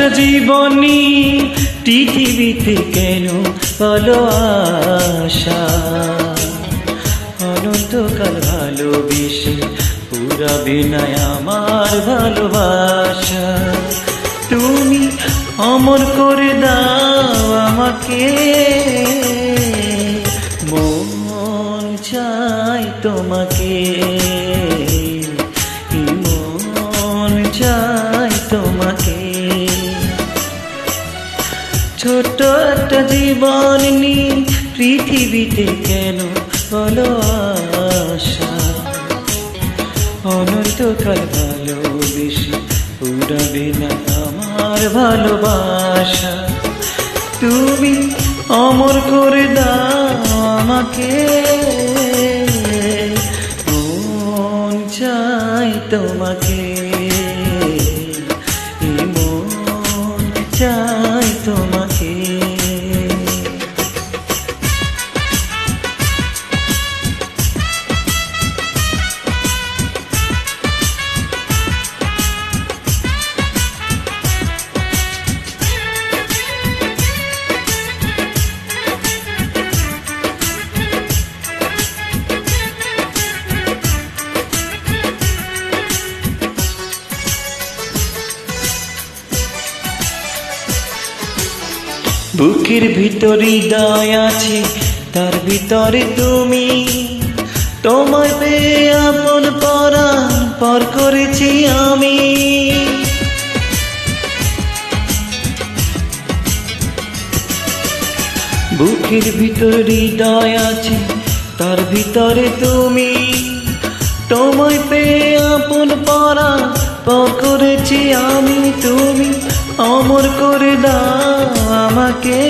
একটা জীবনী পৃথিবীতে কেন হলো আশা। অনন্তকাল ভালোবেসে পুরা বিনয় আমার ভালোবাসা। তুমি অমর করে দাও আমাকে। পৃথিবীতে কেন বলো আশা। অনন্তকাল ভালোবেসে উড়াবে না আমার ভালোবাসা। তুমি অমর করে দাও আমাকে। মন চাই তোমাকে। বুকের ভিতর দয় আছে, তার ভিতরে তুমি। তোমায় পেয়ে আপন পরাণ পর করেছি আমি। বুকের ভিতর হৃদয় আছে, তার ভিতরে তুমি। তোমায় পেয়ে আপন পরা পর করেছি আমি, তুমি অমর করে দাও। আমাকে।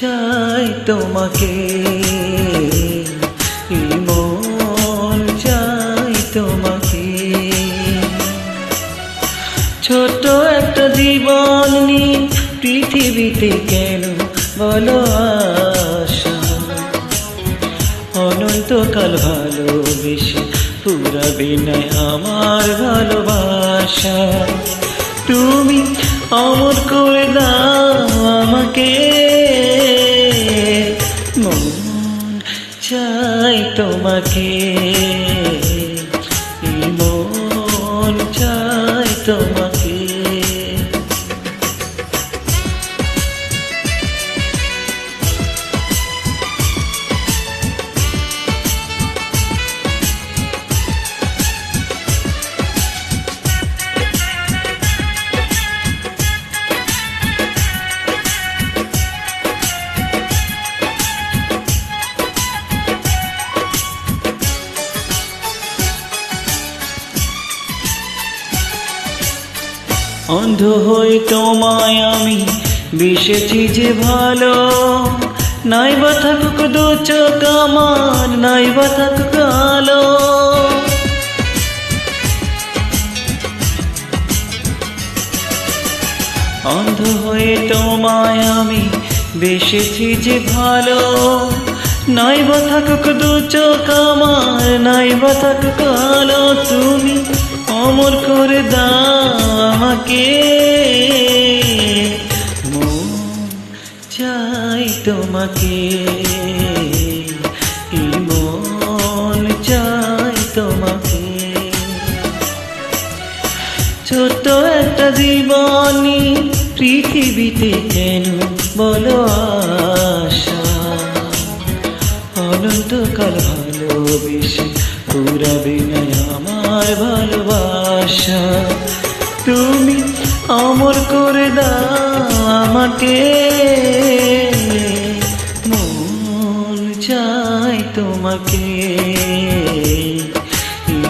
চাই তোমাকে। মন চাই তোমাকে। ছোট একটা জীবন নিয়ে পৃথিবীতে কেন বলো অনন্তকাল ভালোবেসে পুরাবে না আমার ভালোবাসা। তুমি অমর করে দাও আমাকে। মন চাই তোমাকে। মন চাই তোমাকে। অন্ধ হয়ে তোমায় আমি বেসেছি যে ভালো। নাই বা থাকুক দু চোখ আমার নাই বা থাকুক আলো। অন্ধ হয়ে তোমায় আমি বেসেছি যে ভালো। নাই বা থাকুক দু চোখ আমার নাই বা থাকুক আলো। তুমি অমর করে দাও। আমাকে মন চাই তোমাকে। মন চাই তোমাকে। ছোট একটা জীবনী পৃথিবীতে কেন বলো আশা? অনন্তকাল ভালোবেসে পুরাবে না আমার ভালোবাসা। তুমি অমর করে দাও আমাকে। মন চাই তোমাকে।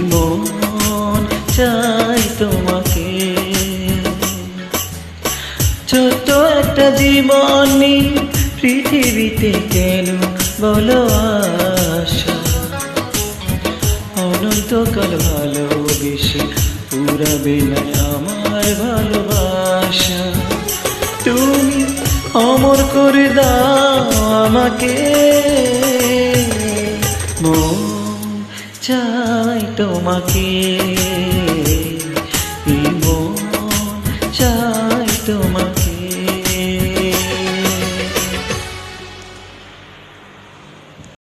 মন চাই তোমাকে। ছোট একটা জীবনী পৃথিবীতে কেন বলো আশা? অনন্তকাল ভালোবেসে পুরাবে না আমার ভালোবাসা। তুমি অমর করে দাও আমাকে। মন চাই তোমাকে।